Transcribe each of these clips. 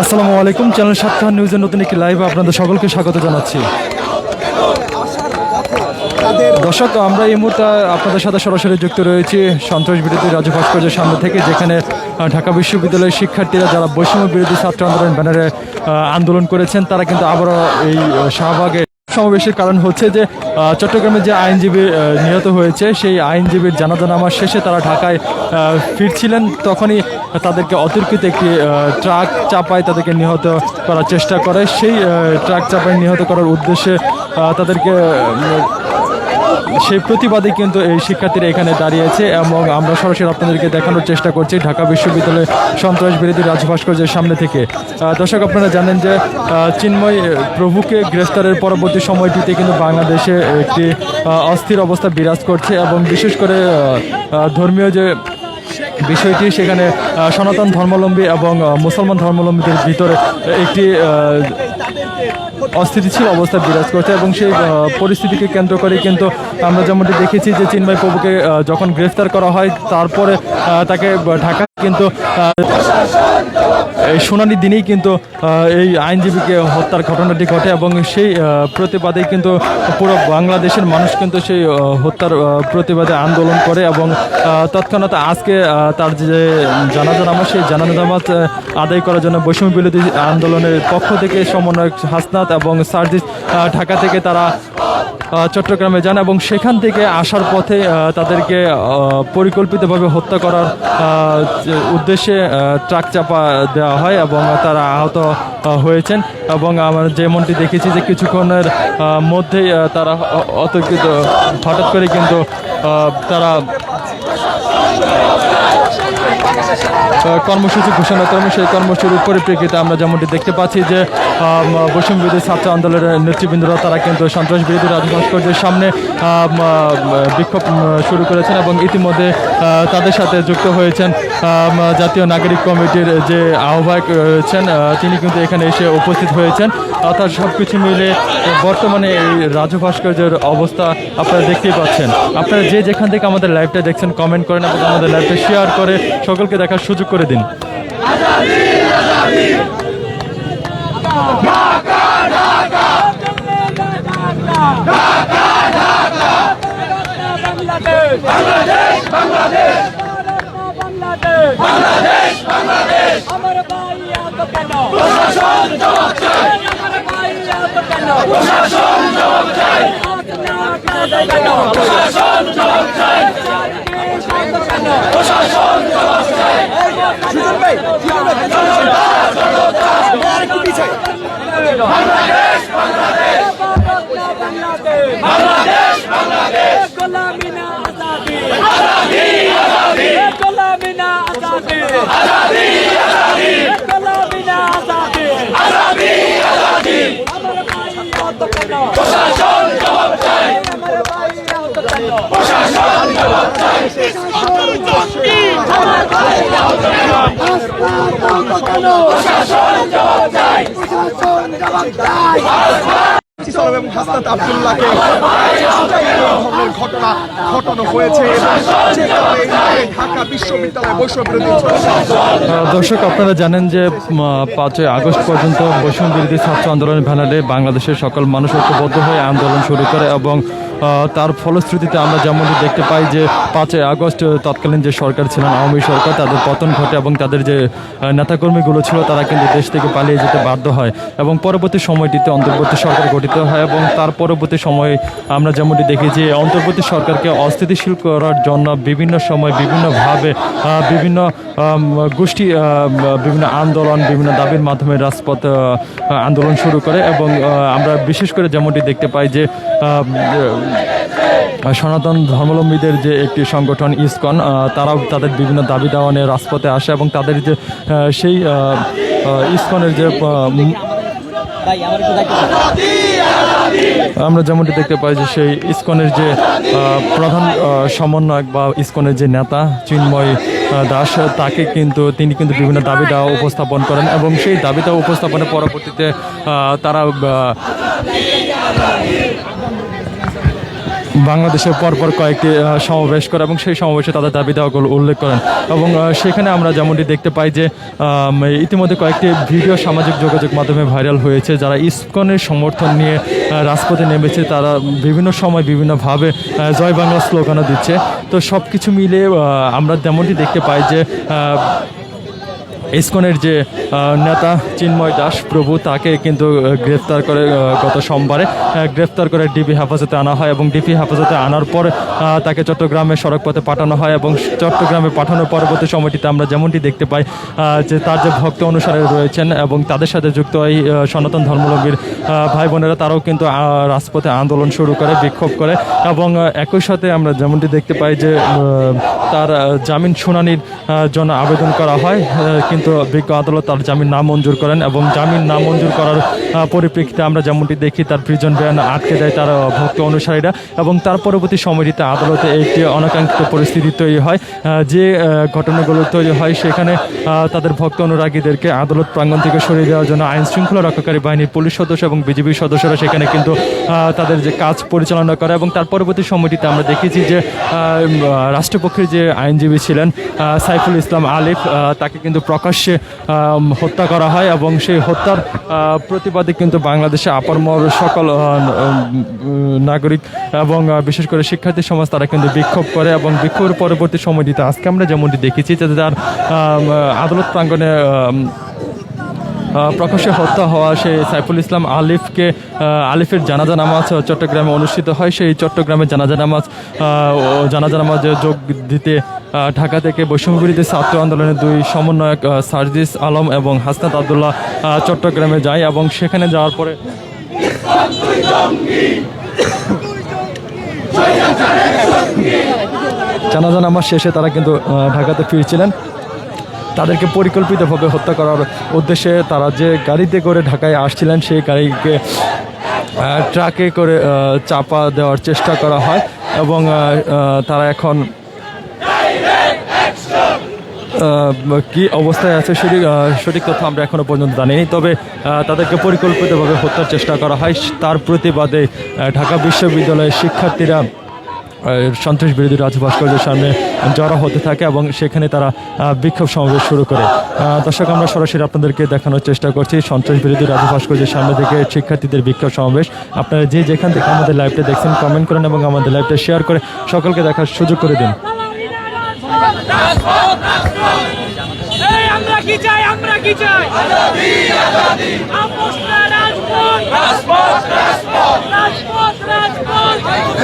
আসসালামু আলাইকুম, চ্যানেল সাতক্ষা নিউজের নতুন একটি লাইভে আপনাদের সকলকে স্বাগত জানাচ্ছি। দর্শক, আমরা এই মুহূর্তে আপনাদের সাথে সরাসরি যুক্ত রয়েছি সন্ত্রাস বিরোধী রাজু ভাস্কর্যের সামনে থেকে, যেখানে ঢাকা বিশ্ববিদ্যালয়ের শিক্ষার্থীরা যারা বৈষম্য বিরোধী ছাত্র আন্দোলন ব্যানারে আন্দোলন করেছেন, তারা কিন্তু আবারও এই শাহবাগে সমাবেশের কারণ হচ্ছে যে চট্টগ্রামে যে আইনজীবী নিহত হয়েছে, সেই আইনজীবীর জানাজা নামার শেষে তারা ঢাকায় ফিরছিলেন। তখনই তাদেরকে অতর্কিত একটি ট্রাক চাপায় তাদেরকে নিহত করার চেষ্টা করে। সেই ট্রাক চাপায় নিহত করার উদ্দেশ্যে তাদেরকে সেই প্রতিবাদে কিন্তু এই শিক্ষার্থীরা এখানে দাঁড়িয়েছে এবং আমরা সরাসরি আপনাদেরকে দেখানোর চেষ্টা করছি ঢাকা বিশ্ববিদ্যালয় সন্ত্রাস বিরোধী রাজ ভাস্কর্যের সামনে থেকে। দর্শক, আপনারা জানেন যে চিন্ময় প্রভুকে গ্রেফতারের পরবর্তী সময়টিতে কিন্তু বাংলাদেশে একটি অস্থির অবস্থা বিরাজ করছে এবং বিশেষ করে ধর্মীয় যে বিষয়টি সেখানে সনাতন ধর্মাবলম্বী এবং মুসলমান ধর্মাবলম্বীদের ভিতরে একটি অস্থিতিশীল অবস্থা বিরাজ করছে এবং সেই পরিস্থিতিকে কেন্দ্র করে কিন্তু আমরা যেমনটি দেখেছি যে চিন্ময় প্রভুকে যখন গ্রেফতার করা হয় তারপরে তাকে ঢাকা কিন্তু এই শুনানির দিনেই কিন্তু এই আইনজীবীকে হত্যার ঘটনাটি ঘটে এবং সেই আহ, প্রতিবাদেই কিন্তু পুরো বাংলাদেশের মানুষ কিন্তু সেই হত্যার প্রতিবাদে আন্দোলন করে এবং তৎক্ষণাৎ আজকে তার যে জানাজা নামাজ সেই জানাজা নামাজ আদায় করার জন্য বৈষম্য বিরোধী আন্দোলনের পক্ষ থেকে সমন্বয়ক হাসনাত এবং সার্জিস ঢাকা থেকে তারা চট্টগ্রামে যান এবং সেখান থেকে আসার পথে তাদেরকে পরিকল্পিতভাবে হত্যা করার উদ্দেশ্যে ট্রাক চাপা দেওয়া হয় এবং তারা আহত হয়েছেন এবং আমরা যেমনটি দেখেছি যে কিছুক্ষণের মধ্যেই তারা অতর্কিত, হঠাৎ করে কিন্তু তারা কর্মসূচি ঘোষণা করেন। সেই কর্মসূচির পরিপ্রেক্ষিতে আমরা যেমনটি দেখতে পাচ্ছি যে আম, বৈষম্য বিরোধী ছাত্র আন্দোলনের নেতৃবৃন্দরা তারা কিন্তু সন্ত্রাস বিরোধী রাজ ভাস্কর্যের সামনে বিক্ষোভ শুরু করেছেন এবং ইতিমধ্যে তাদের সাথে যুক্ত হয়েছেন জাতীয় নাগরিক কমিটির যে আহ্বায়ক রয়েছেন তিনি কিন্তু এখানে এসে উপস্থিত হয়েছেন। অর্থাৎ সব কিছু মিলে বর্তমানে এই রাজু ভাস্কর্যের অবস্থা আপনারা দেখতেই পাচ্ছেন। আপনারা যে যেখান থেকে আমাদের লাইভটা দেখছেন কমেন্ট করেন এবং আমাদের লাইভটা শেয়ার করে সকলকে দেখার সুযোগ করে দিন বাংলাদেশ বাংলাদেশ বাংলাদেশ বাংলাদেশ বাংলাদেশ আমার ভাই আত কেন প্রশাসন জবাব চাই আমার ভাই আত কেন প্রশাসন জবাব চাই কেন প্রশাসন জবাব চাই কেন প্রশাসন জবাব চাই সুজন ভাই বাংলাদেশ বাংলাদেশ বাংলাদেশ বাংলাদেশ বাংলাদেশ গোলামি না আজাদি আজাদি আজাদি গোলামি আজাদি আজাদি আজাদি গোলামি না আজাদি আজাদি আজাদি আমার ভাই কত কেন প্রশাসন জবাব চাই আমার ভাই কত কেন প্রশাসন জবাব চাই আমার ভাই কত কেন দর্শক, আপনারা জানেন যে পাঁচই আগস্ট পর্যন্ত বৈষম্য বিরোধী ছাত্র আন্দোলনের ব্যানারে বাংলাদেশের সকল মানুষ ঐক্যবদ্ধ হয়ে আন্দোলন শুরু করে এবং তার ফলশ্রুতিতে আমরা যেমনটি দেখতে পাই যে পাঁচই আগস্ট তৎকালীন যে সরকার ছিলেন আওয়ামী সরকার, তাদের পতন ঘটে এবং তাদের যে নেতাকর্মীগুলো ছিল, তারা কিন্তু দেশ থেকে পালিয়ে যেতে বাধ্য হয় এবং পরবর্তী সময়টিতে অন্তর্বর্তী সরকার গঠিত হয় এবং তার পরবর্তী সময়ে আমরা যেমনটি দেখি যে অন্তর্বর্তী সরকারকে অস্থিতিশীল করার জন্য বিভিন্ন সময় বিভিন্নভাবে বিভিন্ন গোষ্ঠী বিভিন্ন আন্দোলন, বিভিন্ন দাবির মাধ্যমে রাজপথ আন্দোলন শুরু করে এবং আমরা বিশেষ করে যেমনটি দেখতে পাই যে সনাতন ধর্মাবলম্বীদের যে একটি সংগঠন ইসকন তারাও তাদের বিভিন্ন দাবি দাওয়া নিয়ে রাজপথে আসে এবং তাদের যে সেই ইসকনের যে আমরা যেমনটি দেখতে পাই যে সেই ইসকনের যে প্রধান সমন্বয়ক বা ইসকনের যে নেতা চিন্ময় দাস, তাকে কিন্তু তিনি কিন্তু বিভিন্ন দাবি দেওয়া উপস্থাপন করেন এবং সেই দাবি দেওয়া উপস্থাপনের পরবর্তীতে তারা বাংলাদেশে পরপর কয়েকটি সমাবেশ করে এবং সেই সমাবেশে তাদের দাবি দেওয়াগুলো উল্লেখ করেন। এবং সেখানে আমরা যেমনটি দেখতে পাই যে ইতিমধ্যে কয়েকটি ভিডিও সামাজিক যোগাযোগ মাধ্যমে ভাইরাল হয়েছে যারা ইসকনের সমর্থন নিয়ে রাজপথে নেমেছে তারা বিভিন্ন সময় বিভিন্নভাবে জয় বাংলা স্লোগানও দিচ্ছে। তো সব কিছু মিলে আমরা যেমনটি দেখতে পাই যে ইসকনের যে নেতা চিন্ময় দাস প্রভু তাকে কিন্তু গ্রেফতার করে গত সোমবারে গ্রেফতার করে ডিবি হেফাজতে আনা হয় এবং ডিবি হেফাজতে আনার পর তাকে চট্টগ্রামে সড়ক পথে পাঠানো হয় এবং চট্টগ্রামে পাঠানোর পরবর্তী সময়টিতে আমরা যেমনটি দেখতে পাই যে তার যে ভক্ত অনুসারে রয়েছেন এবং তাদের সাথে যুক্ত এই সনাতন ধর্মলম্বীর ভাই বোনেরা তারাও কিন্তু রাজপথে আন্দোলন শুরু করে বিক্ষোভ করে এবং একই সাথে আমরা যেমনটি দেখতে পাই যে তার জামিন শুনানির জন্য আবেদন করা হয় আহ, কিন্তু বিজ্ঞ আদালত তার জামিন নামঞ্জুর করেন এবং জামিন নামঞ্জুর করার পরিপ্রেক্ষিতে আমরা যেমনটি দেখি তার প্রিজন ভ্যান আটকে দেয় তার ভক্ত অনুসারীরা এবং তার পরবর্তী সময়টিতে আদালতে একটি অনাকাঙ্ক্ষিত পরিস্থিতি তৈরি হয়। যে ঘটনাগুলো তৈরি হয় সেখানে তাদের ভক্ত অনুরাগীদেরকে আদালত প্রাঙ্গণ থেকে সরিয়ে দেওয়ার জন্য আইন শৃঙ্খলা রক্ষাকারী বাহিনীর পুলিশ সদস্য এবং বিজেপি সদস্যরা সেখানে কিন্তু তাদের যে কাজ পরিচালনা করে এবং তার পরবর্তী সময়টিতে আমরা দেখেছি যে রাষ্ট্রপক্ষের যে আইনজীবী ছিলেন সাইফুল ইসলাম আলিফ তাকে কিন্তু প্রকাশ্যে হত্যা করা হয় এবং সেই হত্যার আহ, প্রতিবাদে কিন্তু বাংলাদেশে আপারমর সকল নাগরিক এবং বিশেষ করে শিক্ষার্থী সমাজ তারা কিন্তু বিক্ষোভ করে এবং বিক্ষোভের পরবর্তী সময় দিতে আজকে আমরা যেমনটি দেখেছি যে তার আদালত আহ, প্রকাশ্যে হত্যা হওয়া সেই সাইফুল ইসলাম আলিফকে আলিফের জানাজা নামাজ চট্টগ্রামে অনুষ্ঠিত হয়। সেই চট্টগ্রামে জানাজা নামাজ জানাজা নামাজে যোগ দিতে ঢাকা থেকে বৈষম্যবিরোধী ছাত্র আন্দোলনের দুই সমন্বয়ক সার্জিস আলম এবং হাসনাত আবদুল্লাহ চট্টগ্রামে যায় এবং সেখানে যাওয়ার পরে জানাজা নামাজ শেষে তারা কিন্তু ঢাকাতে ফিরছিলেন। তাদেরকে পরিকল্পিতভাবে হত্যা করার উদ্দেশ্যে তারা যে গাড়িতে করে ঢাকায় আসছিলেন, সেই গাড়িকে ট্রাকে করে চাপা দেওয়ার চেষ্টা করা হয় এবং তারা এখন কি অবস্থায় আছে সেটি সঠিক তথ্য আমরা এখনও পর্যন্ত জানিনি। তবে তাদেরকে পরিকল্পিতভাবে হত্যার চেষ্টা করা হয়। তার প্রতিবাদে ঢাকা বিশ্ববিদ্যালয়ের শিক্ষার্থীরা সন্ত্রাস বিরোধী রাজ ভাস্কর্যের সামনে জড়ো হতে থাকে এবং সেখানে তারা বিক্ষোভ সমাবেশ শুরু করে। দর্শক, আমরা সরাসরি আপনাদেরকে দেখানোর চেষ্টা করছি সন্ত্রাস বিরোধী রাজ ভাস্কর্যের সামনে থেকে শিক্ষার্থীদের বিক্ষোভ সমাবেশ। আপনারা যে যেখান থেকে আমাদের লাইভটা দেখছেন কমেন্ট করেন এবং আমাদের লাইভটা শেয়ার করে সকলকে দেখার সুযোগ করে দিন। রাজপথ রাজপথ রাজপথ রাজপথ।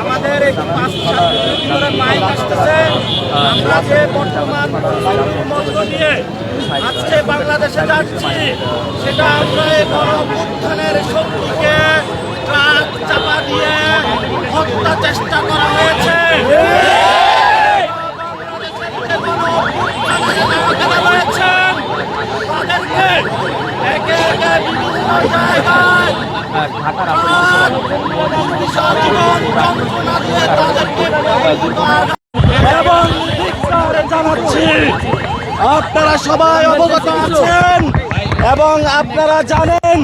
আমাদের পাঁচ সাত ধরে আসতেছে। আমরা যে বর্তমান মধ্য দিয়ে আজকে বাংলাদেশে যাচ্ছি, সেটা আমরা এই গণঅভ্যুত্থানের শক্তিকে ট্রাক চাপা দিয়ে হত্যা চেষ্টা করা হয়েছে। আপনারা সবাই অবগত আছেন এবং আপনারা জানেন